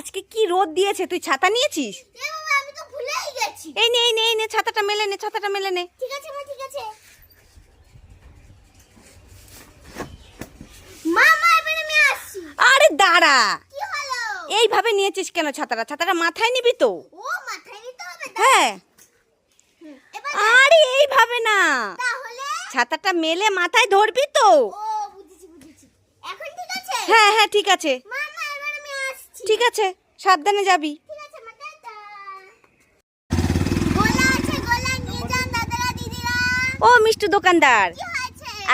আজকে কি রোদ দিয়েছে? তুই ছাতা নিয়েছিস? এই নে এই নে এই নে ছাতাটা মেলে নে ছাতাটা মেলে নে। ঠিক আছে মা ঠিক আছে। আমি আসছি। আরে দাঁড়া। কি হলো? এইভাবে নিয়েছিস কেন ছাতাটা? ছাতাটা মাথায় নিবি তো। ও মাথায় নিতে হবে হ্যাঁ। আরে এইভাবে না। তাহলে? ছাতাটা মেলে মাথায় ধরবি তো। ও বুঝেছি বুঝেছি। এখন ঠিক আছে? হ্যাঁ হ্যাঁ ঠিক আছে। মা মা এবার আমি আসছি ঠিক আছে সাবধানে যাবি। ও মিষ্টি দোকানদার।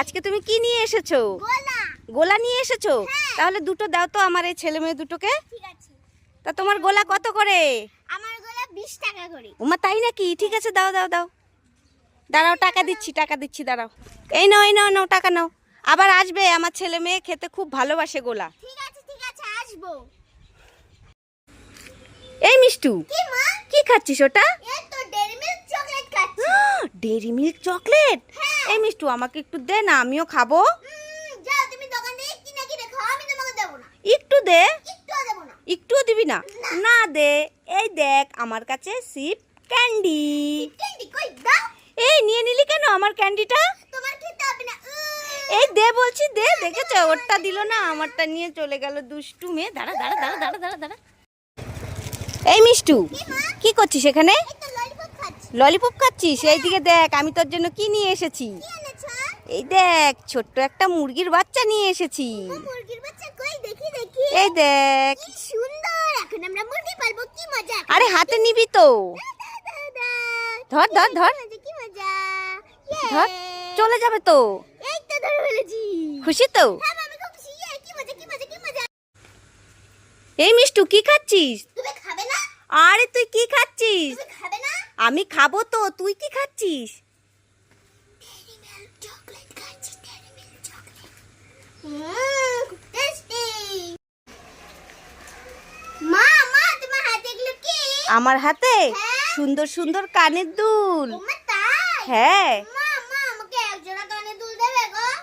আজকে তুমি কি নিয়ে এসেছ? গোলা। নিয়ে এসেছ? হ্যাঁ। তাহলে দুটো দাও তো আমার এই ছেলে মেয়ে দুটোকে। তা তোমার গোলা কত করে? আমার গোলা 20 টাকা করে। উমা তাই নাকি? ঠিক আছে দাও দাও দাও। দাঁড়াও টাকা দিচ্ছি টাকা দিচ্ছি দাঁড়াও। এই নাও এই নাও নাও টাকা নাও। আবার আসবে আমার ছেলে মেয়ে খেতে খুব ভালোবাসে গোলা। ঠিক আছে ঠিক আছে আসব। এই মিষ্টু কি খাচ্ছিস ওটা? এই তো ডেরি মিল্ক চকলেট খাচ্ছি। Dairy milk chocolate. এই মিষ্টু আমাকে একটু দে না আমিও খাব। যাও তুমি দোকান কিনে কিনে খাও আমি তোমাকে দেবো না। একটু দে। একটুও দেবো না। না? না। দে। এই দেখ আমার কাছে সিপ ক্যান্ডি ক্যান্ডি কই? দাও। এই নিয়ে নিলি কেন আমার ক্যান্ডিটা এই দে বলছি দে দেখেছ? ওরটা দিল না আমারটা নিয়ে চলে গেল দুষ্টু মেয়ে দাঁড়া দাঁড়া দাঁড়া দাঁড়া দাঁড়া দাঁড়া। মিষ্টু? কি করছিস এখানে? এই ললিপপ খাচ্ছি ললিপপ খাচ্ছিস? এইদিকে দেখ, আমি তোর জন্য কি নিয়ে এসেছি? এই দেখ, ছোট্ট একটা মুরগির বাচ্চা নিয়ে এসেছি। এই দেখ। আরে হাতে নিবি তো। ধর ধর ধর। ধর, চলে যাবে তো। এই খুশি তো? এই মিষ্টু, কি খাচ্ছিস? তুমি খাবে না? খাচ্ছিস? আমি খাব তো তুই কি খাচ্ছিস? আমার হাতে? হ্যাঁ। সুন্দর সুন্দর কানের দুল। হ্যাঁ।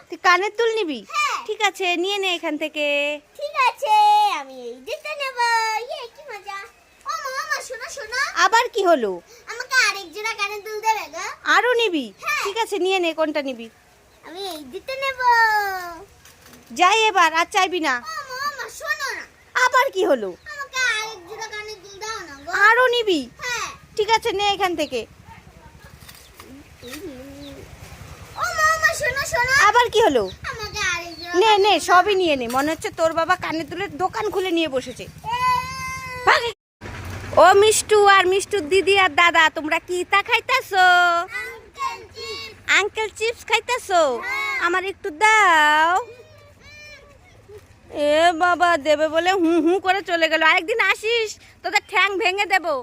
তুই কানের দুল নিবি? হ্যাঁ। ঠিক আছে নিয়ে নে এখান থেকে। ঠিক আছে আমি এই দিতে নেব। শোনো শোনো। আবার কি হলো? আমাকে আরেক জোড়া কানে দুল দেবে গো। আরও নিবি? হ্যাঁ। ঠিক আছে নিয়ে নে কোনটা নিবি? আমি এই দিতে নেব। যাই এবার আর চাইবি না। শোনো আবার কি হলো? আমাকে আরেক জোড়া কানে দুল দাও না গো। আরও নিবি? হ্যাঁ। ঠিক আছে নে এখান থেকে। ও মা মা শোনো শোনো। আবার কি হলো? আমাকে আরেক জোড়া নে নে সবই নিয়ে নে। মনে হচ্ছে তোর বাবা কানের দুলের দোকান খুলে নিয়ে বসেছে। ভাগ। ও মিষ্টু আর মিষ্টুর দিদি আর দাদা, তোমরা কি তা খাইতেছো? আঙ্কেল চিপস খাইতাছো। আমার একটু দাও। এ বাবা, দেবে বলে হুঁ হুঁ করে চলে গেল। আরেকদিন আসিস তোদের ঠ্যাং ভেঙে দেবো।